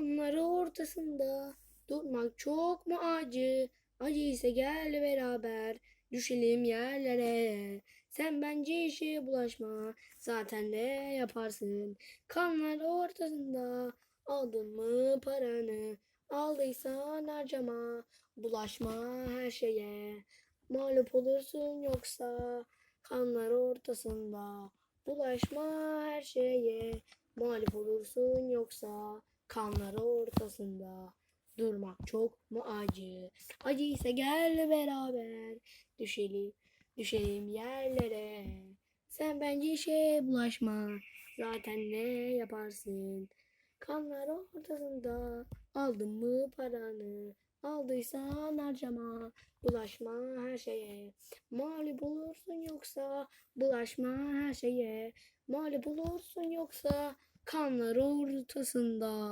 Kanları ortasında durmak çok mu acı? Acı ise gel beraber düşelim yerlere. Sen bence işe bulaşma zaten ne yaparsın? Kanlar ortasında aldın mı paranı? Aldıysan harcama bulaşma her şeye. Mağlup olursun yoksa kanlar ortasında. Bulaşma her şeye. Mağlup olursun yoksa kanlar ortasında. Durmak çok mu acı? Acıysa gel beraber düşelim, düşelim yerlere. Sen bence işe bulaşma. Zaten ne yaparsın? Kanlar ortasında aldın mı paranı? Aldıysan harcama, bulaşma her şeye. Mağlup olursun yoksa bulaşma her şeye. Mağlup olursun yoksa kanlar ortasında.